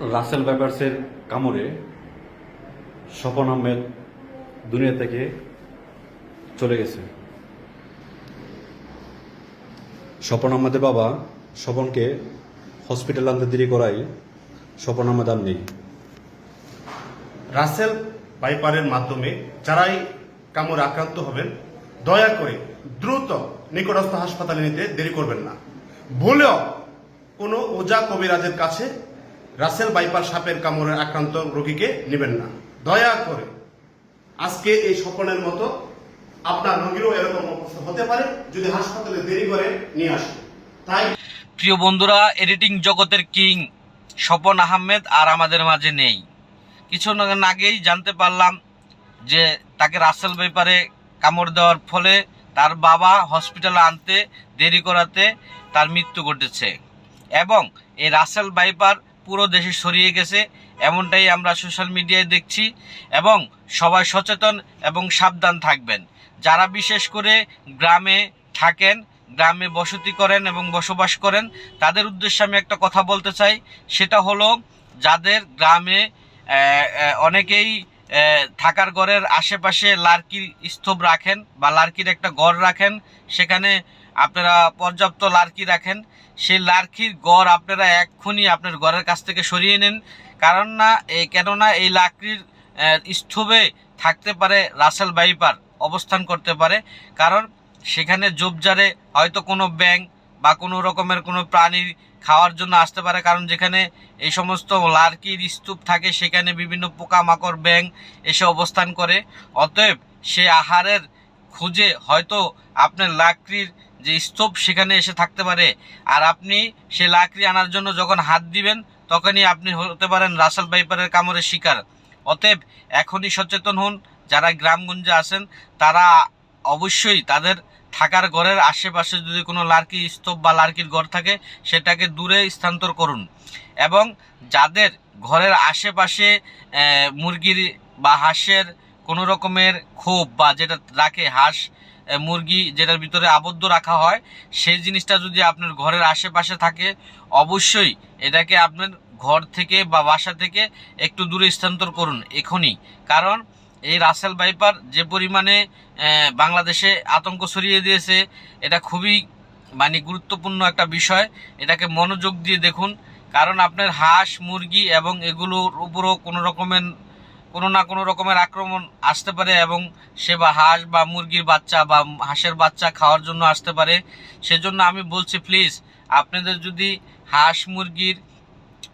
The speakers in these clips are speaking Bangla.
রাসেল ব্যাপার্সের কামড়ে স্বপন আহমেদ দুনিয়া থেকে চলে গেছে। স্বপন আহমেদের বাবা স্বপনকে হসপিটাল আনতে দেরি করাই স্বপন আহমেদ আর নেই। রাসেল বাইপারের মাধ্যমে যারাই কামড়ে আক্রান্ত হবেন, দয়া করে দ্রুত নিকটস্থ হাসপাতালে নিতে দেরি করবেন না। ভুলেও কোনো ওজা কবিরাজের কাছে রাসেল বাইপার সাপের কামড়ে আক্রান্ত রোগীকে নেবেন না। দয়া করে আজকে এই স্বপনের মতো আপনার রোগীরও এরকম অবস্থা হতে পারে, যদি হাসপাতালে দেরি করে নিয়ে আসে। তাই প্রিয় বন্ধুরা, এডিটিং জগতের কিং স্বপন আহমেদ আর আমাদের মাঝে নেই। কিছুক্ষণ আগেই জানতে পারলাম যে তাকে রাসেল ব্যাপারে কামড় দেওয়ার ফলে তার বাবা হসপিটালে আনতে দেরি করাতে তার মৃত্যু ঘটেছে। এবং এই রাসেল বাইপার পুরো দেশে ছড়িয়ে গেছে, এমনটাই আমরা সোশ্যাল মিডিয়ায় দেখছি এবং সবাই সচেতন এবং সাবধান থাকবেন। যারা বিশেষ করে গ্রামে থাকেন, গ্রামে বসতি করেন এবং বসবাস করেন, তাদের উদ্দেশ্যে আমি একটা কথা বলতে চাই। সেটা হলো, যাদের গ্রামে অনেকেই থাকার ঘরের আশেপাশে লার্কির স্তূপ রাখেন বা লার্কির একটা ঘর রাখেন। সেখানে আপনারা পর্যাপ্ত লার্কি রাখেন। সেই লার্কির গড় আপনারা এক্ষুনি আপনার ঘরের কাছ থেকে সরিয়ে নিন। কারণ না এই কেননা এই লাকড়ির স্তূপে থাকতে পারে রাসেল বাইপার অবস্থান করতে পারে। কারণ সেখানে জোবজারে হয়তো কোনো ব্যাং বা কোনো রকমের কোনো প্রাণী খাওয়ার জন্য আসতে পারে, কারণ যেখানে এই সমস্ত লার্কির স্তূপ থাকে, সেখানে বিভিন্ন পোকামাকড় ব্যাং এসে অবস্থান করে। অতএব সে আহারের খুঁজে হয়তো আপনার লাকড়ির যে স্তূপ সেখানে এসে থাকতে পারে। আর আপনি সে লাকড়ি আনার জন্য যখন হাত দিবেন, তখনই আপনি হতে পারেন রাসেল বাইপারের কামড়ের শিকার। অতএব এখনই সচেতন হন, যারা গ্রামগঞ্জে আছেন, তারা অবশ্যই তাদের থাকার ঘরের আশেপাশে যদি কোনো লার্কি স্তূপ বা লার্কির ঘর থাকে, সেটাকে দূরে স্থানান্তর করুন। এবং যাদের ঘরের আশেপাশে মুরগির বা হাঁসের কোনো রকমের ক্ষোভ বা যেটা রাখে, হাঁস মুরগি যেটার ভিতরে আবদ্ধ রাখা হয়, সেই জিনিসটা যদি আপনার ঘরের আশেপাশে থাকে, অবশ্যই এটাকে আপনার ঘর থেকে বা বাসা থেকে একটু দূরে স্থানান্তর করুন, এখনই। কারণ এই রাসেল বাইপার যে পরিমাণে বাংলাদেশে আতঙ্ক ছড়িয়ে দিয়েছে, এটা খুবই মানে গুরুত্বপূর্ণ একটা বিষয়। এটাকে মনোযোগ দিয়ে দেখুন। কারণ আপনার হাঁস, মুরগি এবং এগুলোর উপরও কোনো রকমের, কোনো না কোনো রকমের আক্রমণ আসতে পারে এবং সে বা হাঁস বা মুরগির বাচ্চা বা হাঁসের বাচ্চা খাওয়ার জন্য আসতে পারে। সেজন্য আমি বলছি প্লিজ আপনাদের যদি হাঁস, মুরগির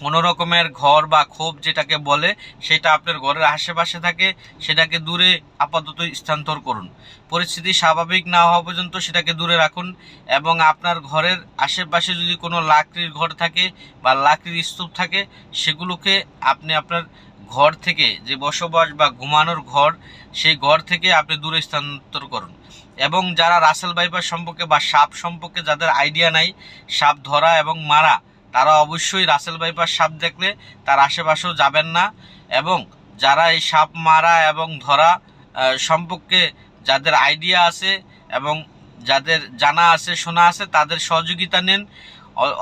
কোনো রকমের ঘর বা ক্ষোভ যেটাকে বলে, সেটা আপনার ঘরের আশেপাশে থাকে, সেটাকে দূরে আপাতত স্থানান্তর করুন। পরিস্থিতি স্বাভাবিক না হওয়া পর্যন্ত সেটাকে দূরে রাখুন এবং আপনার ঘরের আশেপাশে যদি কোনো লাকড়ির ঘর থাকে বা লাকড়ির স্তূপ থাকে, সেগুলোকে আপনি আপনার ঘর থেকে যে বসবাস বা ঘুমানোর ঘর, সেই ঘর থেকে আপনি দূরে স্থানান্তর করুন। এবং যারা রাসেল বাইপার সম্পর্কে বা সাপ সম্পর্কে যাদের আইডিয়া নাই, সাপ ধরা এবং মারা তারা অবশ্যই রাসেল বাইপার সাপ দেখলে তার আশেপাশেও যাবেন না। এবং যারা এই সাপ মারা এবং ধরা সম্পর্কে যাদের আইডিয়া আছে এবং যাদের জানা আছে, শোনা আছে, তাদের সহযোগিতা নেন।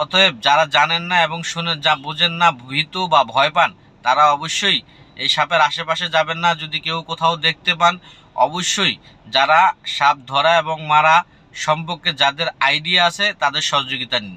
অতএব যারা জানেন না এবং শুনে, যা বোঝেন না, ভীত বা ভয় পান, তারা অবশ্যই এই সাপের আশেপাশে যাবেন না। যদি কেউ কোথাও দেখতে পান, অবশ্যই যারা সাপ ধরা এবং মারা সম্পর্কে যাদের আইডিয়া আছে, তাদের সহযোগিতা নিন।